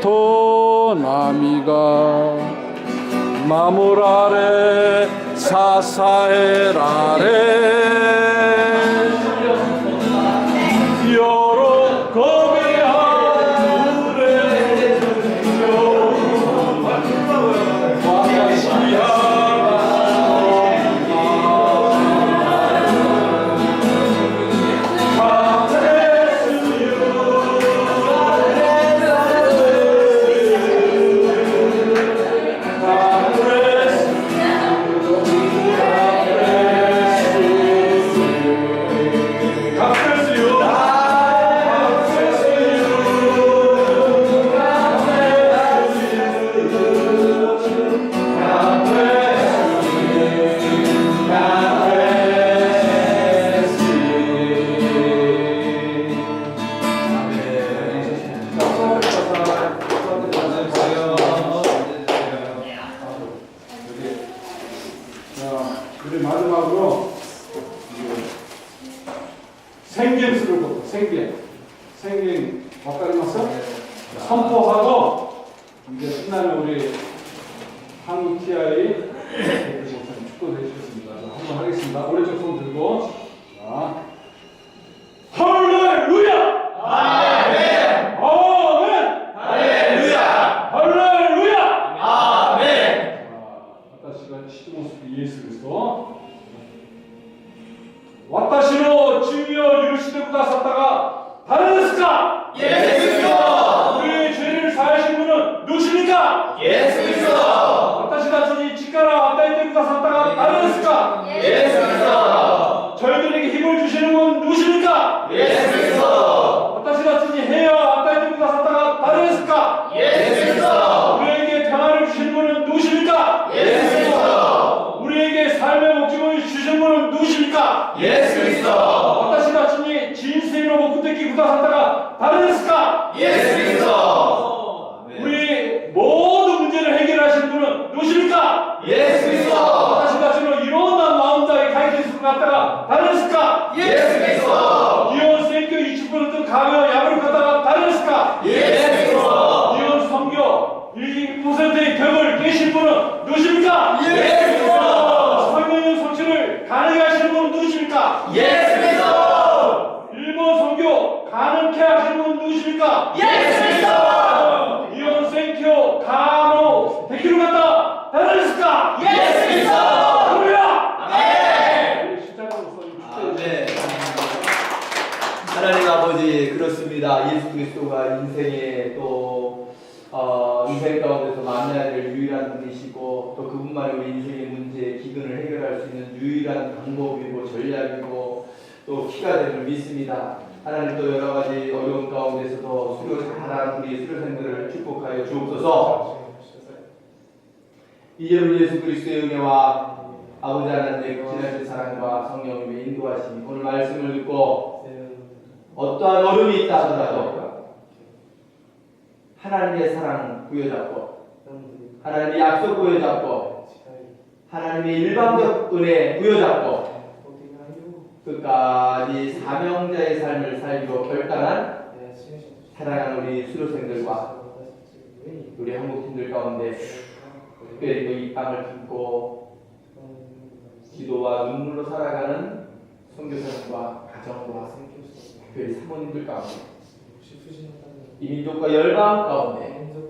토나미가 아래 사사엘 아래 생김수를 보고 생김, 생김. 와까리마서 선포하고 이제 끝나면 우리 한국 TI 동생들이 벽을 깨신 분은 누구십니까? 예수 그리스도. 성령님 성취를 가능하시는 분은 누구십니까? 예수 그리스도. 일본 선교 가능케 하시는 분은 누구십니까? 예수 그리스도. 이혼 생큐 가로 대기로 갔다 대단했을까? 예수 그리스도. 할렐루야. 아멘. 시작으로서 이 축제. 하나님 아버지 그렇습니다. 예수 그리스도가 인생의 어, 인생 가운데서 만나야 될 유일한 분이시고 또 그분만이 우리 인생의 문제 기근을 해결할 수 있는 유일한 방법이고 전략이고 또 키가 됨을 믿습니다. 하나님 또 여러 가지 어려운 가운데서도 수료 잘한 우리 수료생들을 축복하여 주옵소서. 이제 우리 예수 그리스도의 은혜와 아버지 하나님의 지나친 사랑과 성령님의 인도하심이 오늘 말씀을 듣고 어떠한 어려움이 있다 하더라도 하나님의 사랑 부여잡고 하나님의 약속 부여잡고 하나님의 일방적 은혜 부여잡고 끝까지 사명자의 삶을 살기로 결단한 사랑하는 우리 수료생들과 우리 한국팀들 가운데 특별히 또이 땅을 품고 기도와 눈물로 살아가는 선교사님과 가정과 특별히 사모님들 가운데 이 민족과 열방 가운데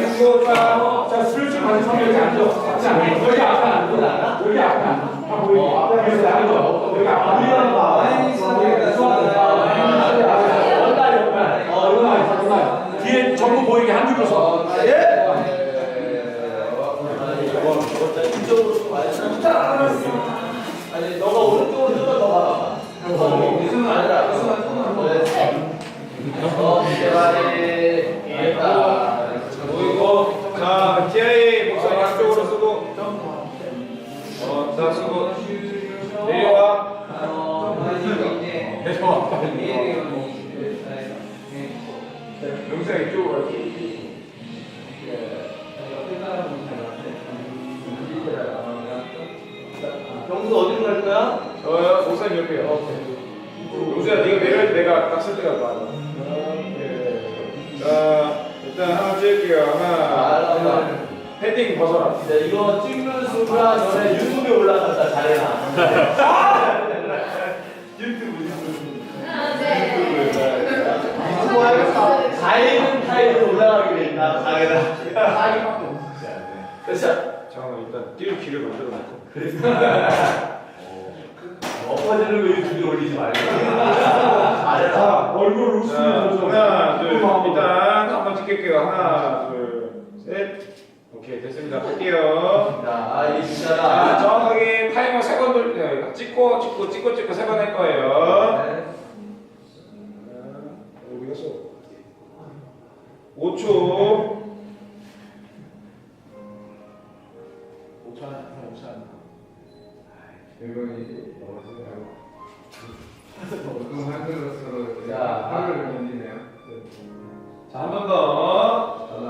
뭐냐, 홍보가. 자, 슬쩍 가는 사람 여기 앉아. 앉아. 여기 앞에 앉아. 여기 앞에 앉아. 다 보이게. 여기 너가 오른쪽으로 좀더 가봐. 이승은 아니라, 이승은 어, 제발이 됐다. 보이고. 자, TI 목소리 한쪽으로 쓰고. 어, 자, 쓰고. 내려와. 내려와. 영상 이쪽으로 갈게. 경수 어디로 갈 거야? 저요, 목사님 옆에요. 용수야, 네가 내려올 때 내가 딱쓸 때가 맞아. 자, 일단 하나 찍을게요. 하나, 헤딩 벗어라. 자, 이거 찍는 순간 너네 유튜브에 올라간다. 잘해라. 유튜브 유튜브. 유튜브에 자이는 타입으로 올라가게 된다. 잘해라. 됐어. 잠깐만, 일단 뛸 길을 만들어 놓고. 엎어지는 거 유튜브에 올리지 말고. 잘해라. 자, 얼굴 웃으면 자, 좀. 하나, 둘, 일단 한번 찍을게요. 하나. 오케이, 됐습니다. 할게요. 자, 이 자, 숫자가. 정확하게 타이머 세 번 돌, 네, 찍고, 찍고, 찍고, 찍고 세 번 할 거예요. 네. 어디 갔어? 5초. 5천. 자, 자, 한 번 더.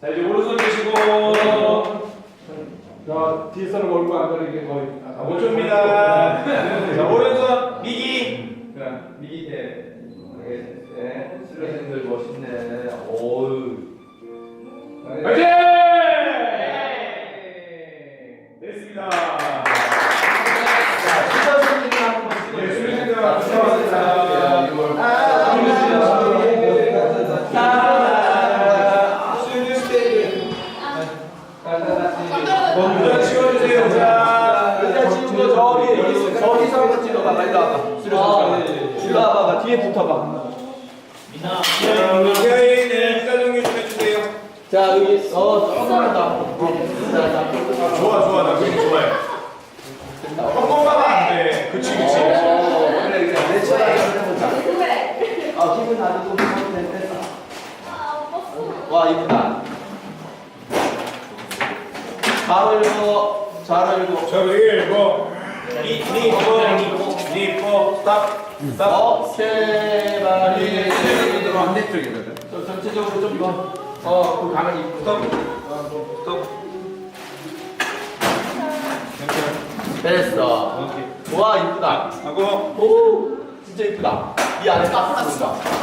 자, 이제 오른손 드시고. 자, 뒤에 사람 얼굴 안 가리게 거의. 자, 5초입니다. 자, 오른손 미기. 미기 때. 네. 슬래신들 멋있네. 오우. 화이팅! 됐습니다. 저기 여기 저기서 한번 찍어봐. 빨리 나와봐. 수저 선생님. 일로 와봐봐. 뒤에 붙어봐. 좀 해주세요. 자 여기 어 조금만 더. 자, 자. 좋아, 좋아, 나 그림 좋아해. 한 번만 하면 돼. 그치, 그치. 어. 아 기분 나도 좀 됐다. 와 이쁘다. 잘 읽어. 잘 읽어. 자, 여기 읽어. 니, 니, 이뻐, 니, 이뻐, 스탑, 스탑. 어 제발이. 반대쪽이거든. 저 전체적으로 좀 이거. 어 그 가만히 있고. 스톱. 스톱. 됐어. 오케이. 와 이쁘다. 하고. 오 진짜 이쁘다. 이 안에 딱 들어온다.